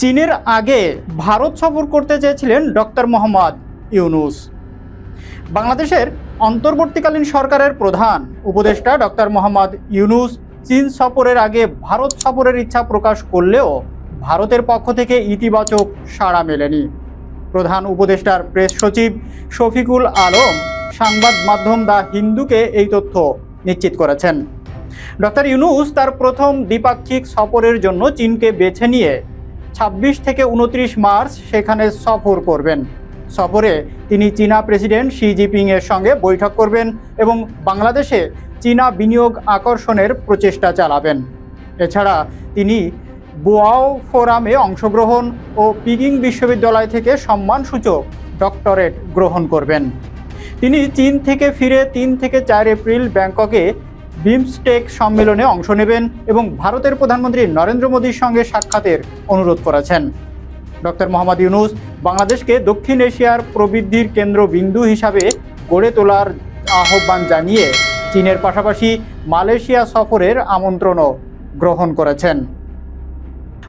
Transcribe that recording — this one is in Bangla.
চীনের আগে ভারত সফর করতে চেয়েছিলেন ডক্টর মোহাম্মদ ইউনুস। বাংলাদেশের অন্তর্বর্তীকালীন সরকারের প্রধান উপদেষ্টা ডক্টর মোহাম্মদ ইউনুস চীন সফরের আগে ভারত সফরের ইচ্ছা প্রকাশ করলেও ভারতের পক্ষ থেকে ইতিবাচক সাড়া মেলেনি। প্রধান উপদেষ্টার প্রেস সচিব শফিকুল আলম সংবাদ মাধ্যম দ্য হিন্দুকে এই তথ্য নিশ্চিত করেছেন। ডক্টর ইউনুস তার প্রথম দ্বিপাক্ষিক সফরের জন্য চীনকে বেছে নিয়ে ছাব্বিশ থেকে উনত্রিশ মার্চ সেখানে সফর করবেন। সফরে তিনি চীনা প্রেসিডেন্ট শি জিপিং এর সঙ্গে বৈঠক করবেন এবং বাংলাদেশে চীনা বিনিয়োগ আকর্ষণের প্রচেষ্টা চালাবেন। এছাড়া তিনি বোয়াও ফোরামে অংশগ্রহণ ও পিকিং বিশ্ববিদ্যালয় থেকে সম্মানসূচক ডক্টরেট গ্রহণ করবেন। তিনি চীন থেকে ফিরে তিন থেকে চার এপ্রিল ব্যাংককে বিমস্টেক সম্মেলনে অংশ নেবেন এবং ভারতের প্রধানমন্ত্রী নরেন্দ্র মোদীর সঙ্গে সাক্ষাতের অনুরোধ করেছেন। ডক্টর মোহাম্মদ ইউনুস বাংলাদেশকে দক্ষিণ এশিয়ার প্রবৃদ্ধির কেন্দ্র বিন্দু হিসাবে গড়ে তোলার আহ্বান জানিয়ে চীনের পাশাপাশি মালয়েশিয়া সফরের আমন্ত্রণও গ্রহণ করেছেন।